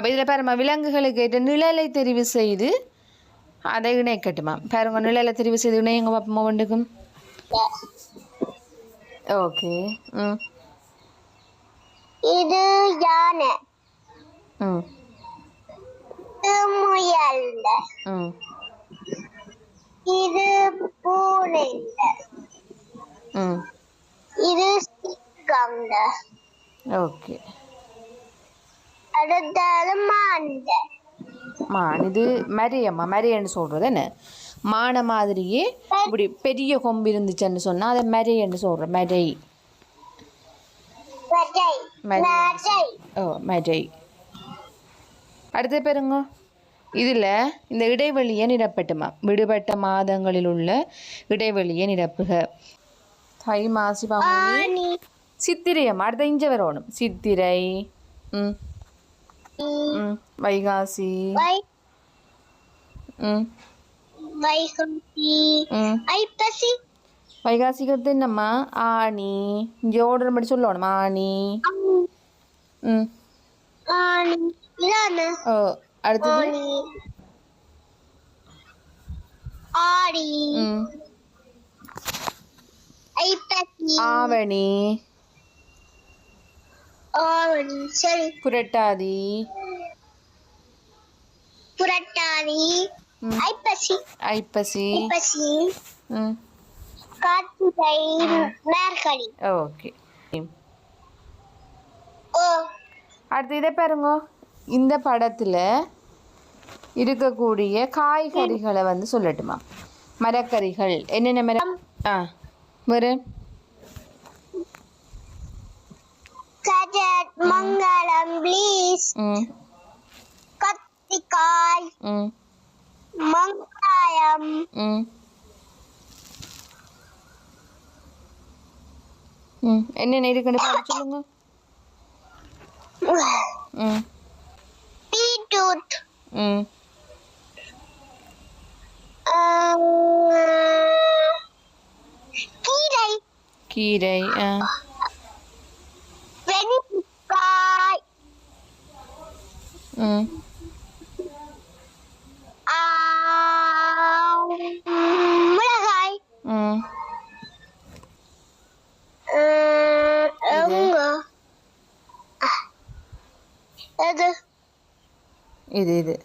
அப்போ இதில் பாருமா விலங்குகளுக்கு ஏற்ற நிழலை தெரிவு செய்து அதை இணைக்கட்டுமா பாருங்க நிழலை தெரிவு செய்து இணையங்க பாப்பமா ஒன்றுக்கும். ஓகே ம். இது யானை. ம். இது முயல். ம். இது பூனை. ம். இது சிங்கம். ஓகே. மான் இது மரியம்மா மரியன்னு சொல்கிறது என்ன? மான மாதிரியே இப்படி பெரிய கொம்பு இருந்துச்சுன்னு சொன்னால் அதை மரியன்னு சொல்கிறோம் மரை ஓ மரை அடுத்து பாருங்க. இதில் இந்த இடைவெளியை நிரப்பட்டுமா? விடுபட்ட மாதங்களில் உள்ள இடைவெளியை நிரப்புக. தை மாசி சித்திரையம்மா அடுத்த இஞ்ச வரணும் சித்திரை. ம். வைகாசி வை ம் வைகுந்தி ம் ஐப்பசி வைகாசிக்கு அடுத்து என்னம்மா ஆனி இங்கே ஓடுற மாதிரி சொல்லணும் அம், ம் ஓ அடுத்தது ஆடி ஐப்பசி ஆவணி சரி. புரட்டாதி. புரட்டாதி. ஐப்பசி. ஐப்பசி. ஐப்பசி. கார்த்திகை. மார்கழி. ஓகே. ஓ. அடுத்து இதை பாருங்க. இந்த படத்தில் இருக்கக்கூடிய காய்கறிகளை வந்து சொல்லட்டுமா? மரக்கறிகள். என்னென்ன மரம் ஆ. வேறு ப்ளீஸ் ம் கத்திரிக்காய் ம் மங்காயம் ம் ம் என்னென்ன இருக்குன்னு பார்த்து சொல்லுங்க ம் பீட்ரூட் ம் கீரை கீரை ஆ வெண்டைக்காய் ம் ஆம், மிளகாய். இது இது.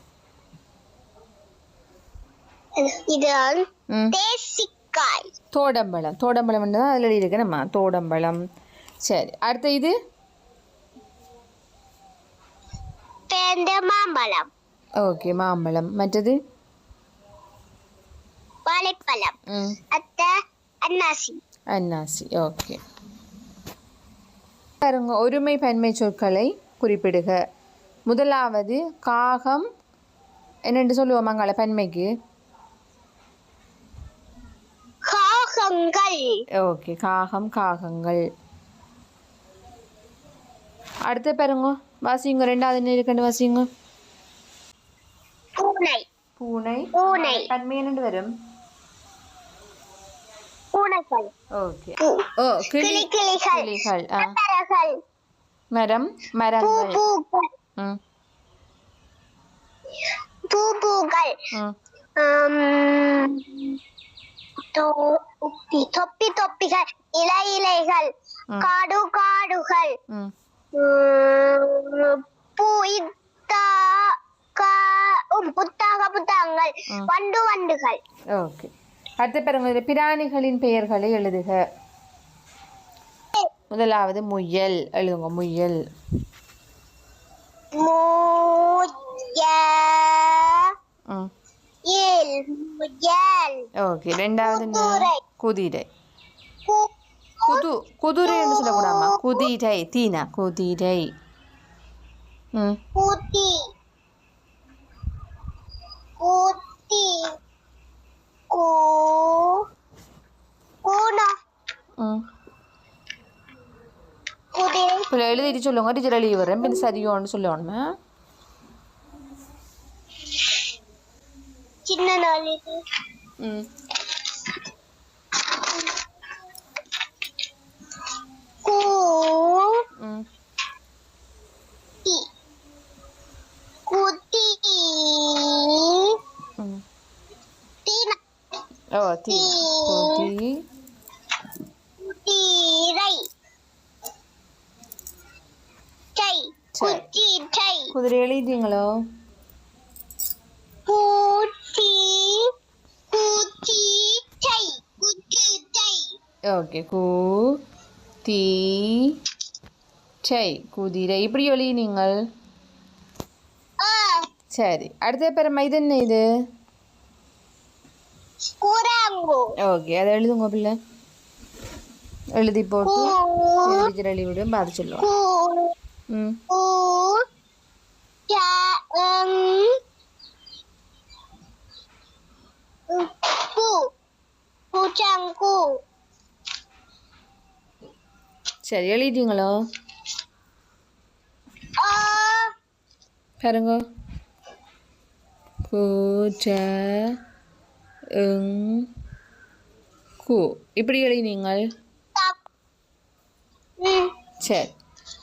இது இதுதான் தேசிக்காய். தோடம்பழம். தோடம்பழம் தான் அதில் இருக்கு. நம்ம தோடம்பழம். சரி அடுத்த இது? பேந்த மாம்பழம் ஓகே மாம்பழம் மற்றது வாழைப்பழம் அத்த அன்னாசி அன்னாசி ஓகே பாருங்க ஒருமை பன்மை சொற்களை குறிப்பிடுக முதலாவது காகம் என்னென்று சொல்லுவோம் மங்கள பன்மைக்கு காகங்கள் ஓகே காகம் காகங்கள் அடுத்து பாருங்க. வாசிங்க ரெண்டாவது இருக்குன்னு வாசிங்க பூனை. பூனை. பூனை. பன்மை என்னென்று வரும்? பூனைகள். ஓகே. ஓ கிளி. கிளி கிளிகள் மரங்கள் மரம் மரங்கள். பூ பூக்கள். தொப்பி தொப்பி தொப்பிகள். இலை இலைகள். காடு காடுகள். ம் உம், பூ இத்தா கா- உம், புத்தாக புத்தகங்கள் ம். வண்டு வண்டுகள். ஓகே. அடுத்து பாருங்க இதில் பிராணிகளின் பெயர்களை எழுதுக. முதலாவது முயல். எழுதுங்க முயல். ஓகே ரெண்டாவது? குதிரை. குது குதிரைன்னு சொல்லக்கூடாமா குதிரை தீனா. குதிரை. ம். கூத்தி கூத்தி கூ. கூனா. ம். இப்போ எழுதிட்டு சொல்லுங்க. டீச்சர் எழுதி வரேன் பின் சரியோன்னு சொல்லணுமே சின்ன நாள் ம் கூ ம் தி தீ குதி குதிரை குதிரை எழுதிங்களோ ஓகே கு தீ சை குதிரை. இப்படி எழுதி நீங்கள் சரி. அடுத்த பெருமை இது? என்ன இது ஓகே அதை எழுதுங்க பிள்ளை. எழுதி போட்டு எழுதி எழுதி விடும் பார்த்து சொல்லுவோம் ம். சரி எழுதிட்டீங்களோ? பாருங்க. பூச்ச கு. இப்படி எழுதி நீங்கள்? சரி.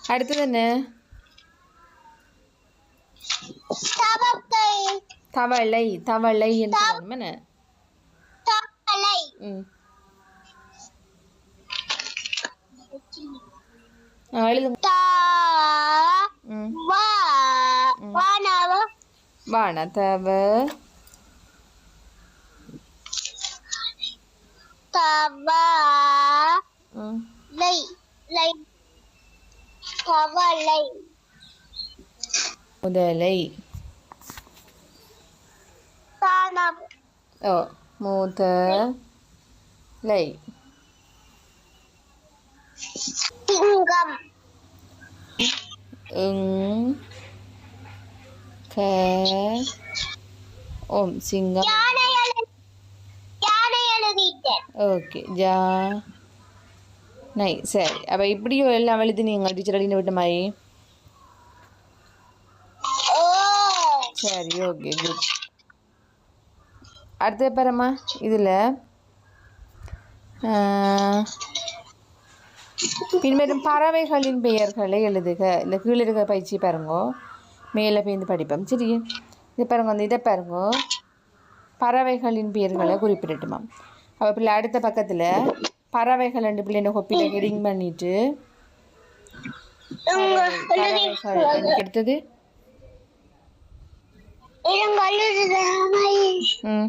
அடுத்தது என்ன? தவளை தவளை என்று என்ன? எழுதுங்க. தா ம். வா வானவ. வானதவ. தவா Hava lay năm ờ lay മുതലൈ ഓ മുതലൈ തിങ്കം ứng khé. Ổm sinh ngâm okay ஜா நை சரி. அப்போ இப்படியும் எல்லாம் எழுதினீங்க டீச்சர் எழுதின விட்ட மாதிரி. சரி ஓகே குட் அடுத்த பேரம்மா இதில். பின்வரும் பறவைகளின் பெயர்களை எழுதுக. இந்த கீழே இருக்க பயிற்சி பாருங்கோ. மேலே பேருந்து படிப்போம். சரி. இது பாருங்க அந்த இதை பாருங்கோ. பறவைகளின் பெயர்களை குறிப்பிடட்டுமா அப்போ பிள்ளை அடுத்த பக்கத்தில் பறவைகள் ரெண்டு பிள்ளை கொப்பியில் ஹெடிங் பண்ணிட்டு எழுதுறேன் ம்.